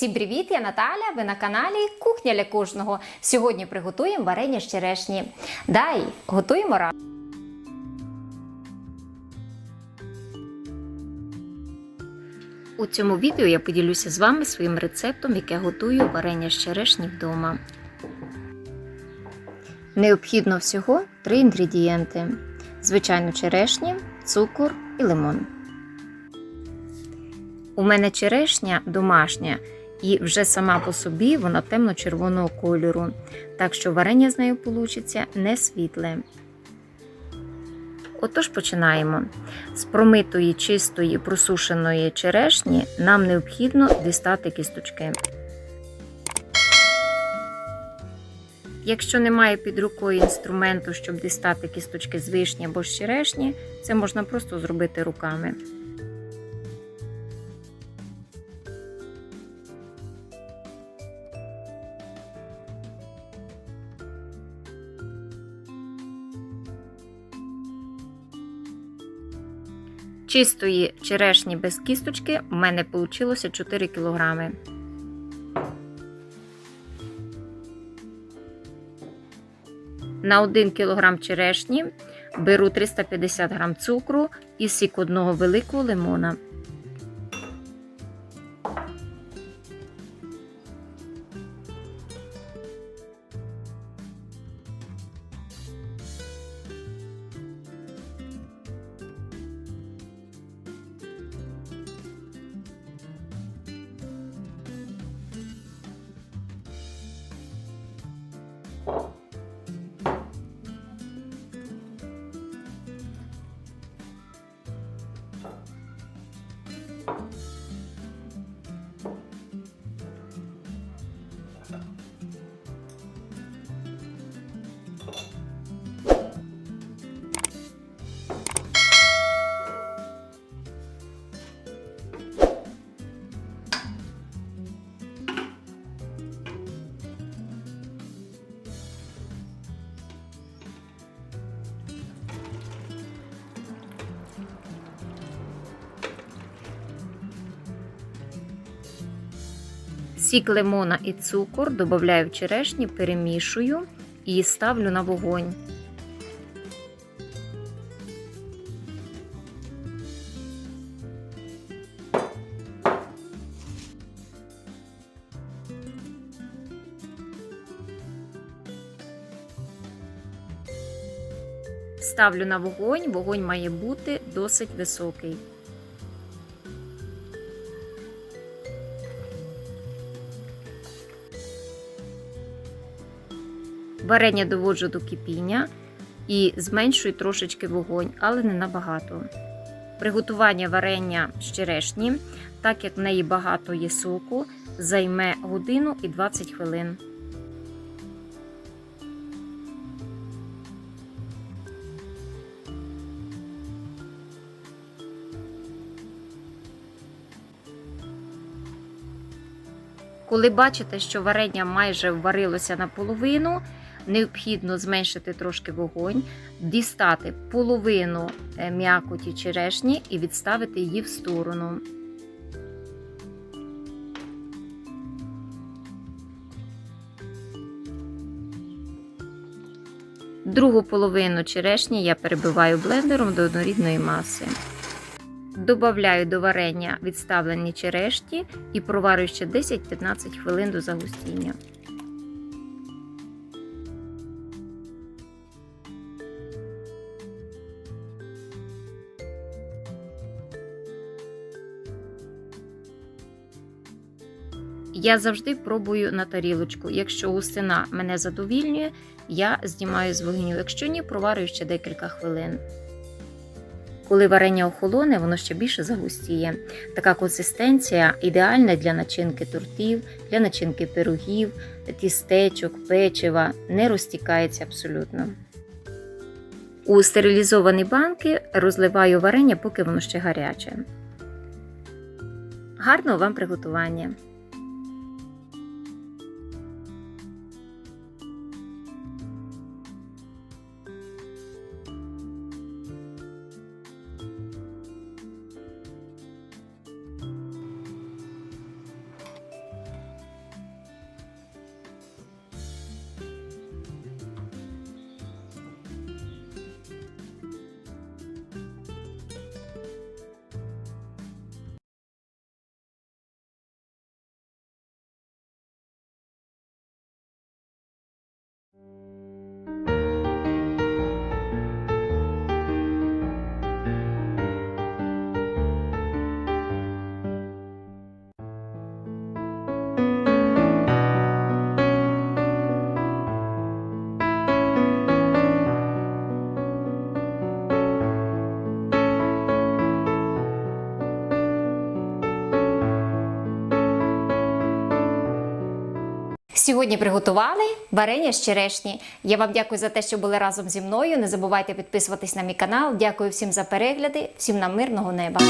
Всім привіт! Я Наталя. Ви на каналі Кухня для кожного. Сьогодні приготуємо варення з черешні. Дай готуємо разом. У цьому відео я поділюся з вами своїм рецептом, яке готую варення з черешні вдома. Необхідно всього три інгредієнти: звичайно, черешні, цукор і лимон. У мене черешня домашня, і вже сама по собі вона темно-червоного кольору, так що варення з нею вийде не світле. Отож починаємо. З промитої чистої просушеної черешні нам необхідно дістати кісточки. Якщо немає під рукою інструменту, щоб дістати кісточки з вишні або з черешні, це можна просто зробити руками. Чистої черешні без кісточки в мене вийшло 4 кг. На 1 кг черешні беру 350 г цукру і сік одного великого лимона. Сік лимона і цукор додаю в черешні, перемішую і ставлю на вогонь. Ставлю на вогонь, вогонь має бути досить високий. Варення доводжу до кипіння і зменшую трошечки вогонь, але не набагато. Приготування варення з черешні, так як в неї багато є соку, займе годину і 20 хвилин. Коли бачите, що варення майже варилося наполовину, необхідно зменшити трошки вогонь, дістати половину м'якоті черешні і відставити її в сторону. Другу половину черешні я перебиваю блендером до однорідної маси. Добавляю до варення відставлені черешні і проварю ще 10-15 хвилин до загустіння. Я завжди пробую на тарілочку. Якщо густина мене задовільнює, я знімаю з вогню. Якщо ні, проварюю ще декілька хвилин. Коли варення охолоне, воно ще більше загустіє. Така консистенція ідеальна для начинки тортів, для начинки пирогів, тістечок, печива, не розтікається абсолютно. У стерилізовані банки розливаю варення, поки воно ще гаряче. Гарного вам приготування! Сьогодні приготували варення з черешні. Я вам дякую за те, що були разом зі мною. Не забувайте підписуватись на мій канал. Дякую всім за перегляди, всім нам мирного неба.